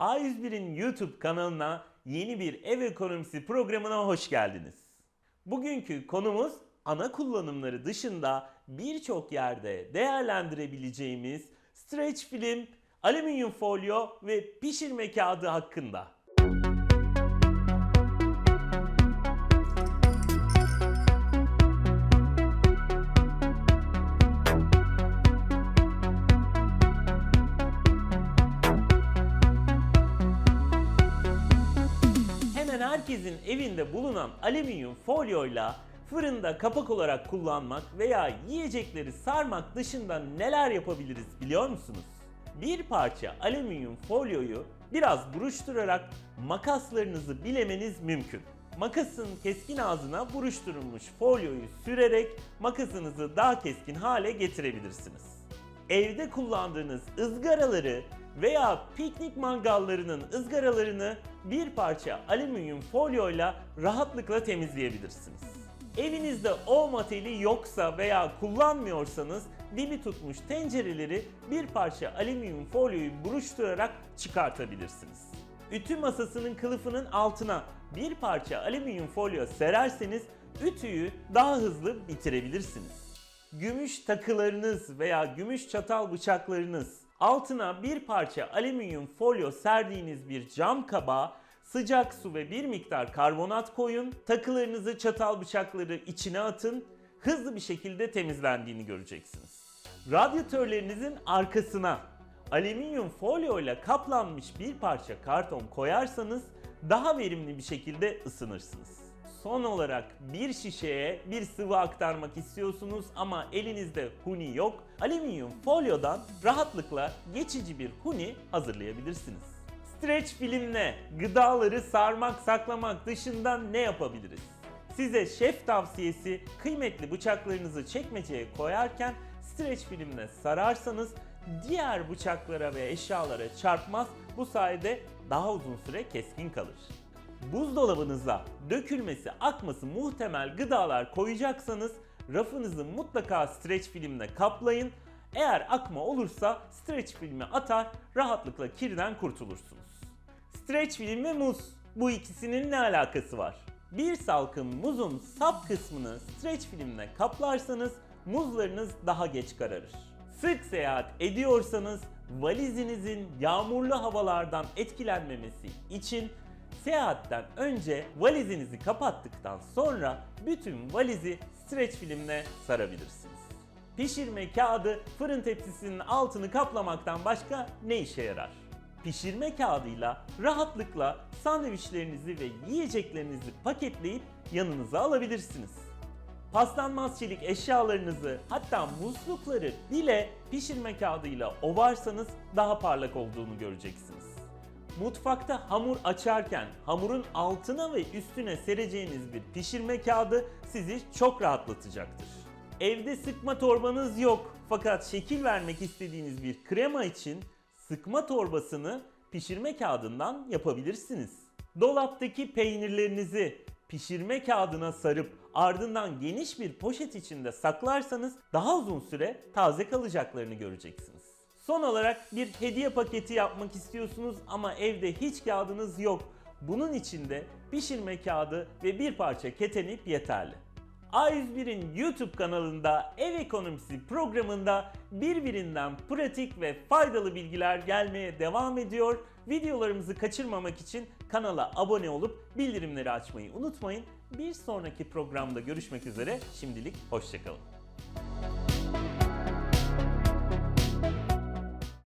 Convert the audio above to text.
A101'in YouTube kanalına yeni bir ev ekonomisi programına hoş geldiniz. Bugünkü konumuz ana kullanımları dışında birçok yerde değerlendirebileceğimiz stretch film, alüminyum folyo ve pişirme kağıdı hakkında. Herkesin evinde bulunan alüminyum folyoyla fırında kapak olarak kullanmak veya yiyecekleri sarmak dışında neler yapabiliriz biliyor musunuz? Bir parça alüminyum folyoyu biraz buruşturarak makaslarınızı bilemeniz mümkün. Makasın keskin ağzına buruşturulmuş folyoyu sürerek makasınızı daha keskin hale getirebilirsiniz evde kullandığınız ızgaraları veya piknik mangallarının ızgaralarını bir parça alüminyum folyoyla rahatlıkla temizleyebilirsiniz. Evinizde olma teli yoksa veya kullanmıyorsanız dibi tutmuş tencereleri bir parça alüminyum folyoyu buruşturarak çıkartabilirsiniz. Ütü masasının kılıfının altına bir parça alüminyum folyo sererseniz ütüyü daha hızlı bitirebilirsiniz gümüş takılarınız veya gümüş çatal bıçaklarınız altına bir parça alüminyum folyo serdiğiniz bir cam kabağa sıcak su ve bir miktar karbonat koyun. Takılarınızı çatal bıçakları içine atın. Hızlı bir şekilde temizlendiğini göreceksiniz. Radyatörlerinizin arkasına alüminyum folyo ile kaplanmış bir parça karton koyarsanız daha verimli bir şekilde ısınırsınız. Son olarak bir şişeye bir sıvı aktarmak istiyorsunuz ama elinizde huni yok. Alüminyum folyodan rahatlıkla geçici bir huni hazırlayabilirsiniz. Stretch filmle gıdaları sarmak saklamak dışında ne yapabiliriz? Size şef tavsiyesi kıymetli bıçaklarınızı çekmeceye koyarken streç filmle sararsanız diğer bıçaklara ve eşyalara çarpmaz. Bu sayede daha uzun süre keskin kalır. Buzdolabınıza dökülmesi, akması muhtemel gıdalar koyacaksanız rafınızı mutlaka streç filmle kaplayın. Eğer akma olursa streç filmi atar, rahatlıkla kirden kurtulursunuz. Streç film ve muz. Bu ikisinin ne alakası var? Bir salkım muzun sap kısmını streç filmle kaplarsanız muzlarınız daha geç kararır. Sık seyahat ediyorsanız valizinizin yağmurlu havalardan etkilenmemesi için seyahatten önce valizinizi kapattıktan sonra bütün valizi streç filmle sarabilirsiniz. Pişirme kağıdı fırın tepsisinin altını kaplamaktan başka ne işe yarar? Pişirme kağıdıyla rahatlıkla sandviçlerinizi ve yiyeceklerinizi paketleyip yanınıza alabilirsiniz. Paslanmaz çelik eşyalarınızı hatta muslukları bile pişirme kağıdıyla ovarsanız daha parlak olduğunu göreceksiniz. Mutfakta hamur açarken hamurun altına ve üstüne sereceğiniz bir pişirme kağıdı sizi çok rahatlatacaktır. Evde sıkma torbanız yok fakat şekil vermek istediğiniz bir krema için sıkma torbasını pişirme kağıdından yapabilirsiniz. Dolaptaki peynirlerinizi pişirme kağıdına sarıp ardından geniş bir poşet içinde saklarsanız daha uzun süre taze kalacaklarını göreceksiniz. Son olarak bir hediye paketi yapmak istiyorsunuz ama evde hiç kağıdınız yok. Bunun için de pişirme kağıdı ve bir parça ketenip yeterli. A101'in YouTube kanalında Ev Ekonomisi programında birbirinden pratik ve faydalı bilgiler gelmeye devam ediyor. Videolarımızı kaçırmamak için kanala abone olup bildirimleri açmayı unutmayın. Bir sonraki programda görüşmek üzere. Şimdilik hoşçakalın.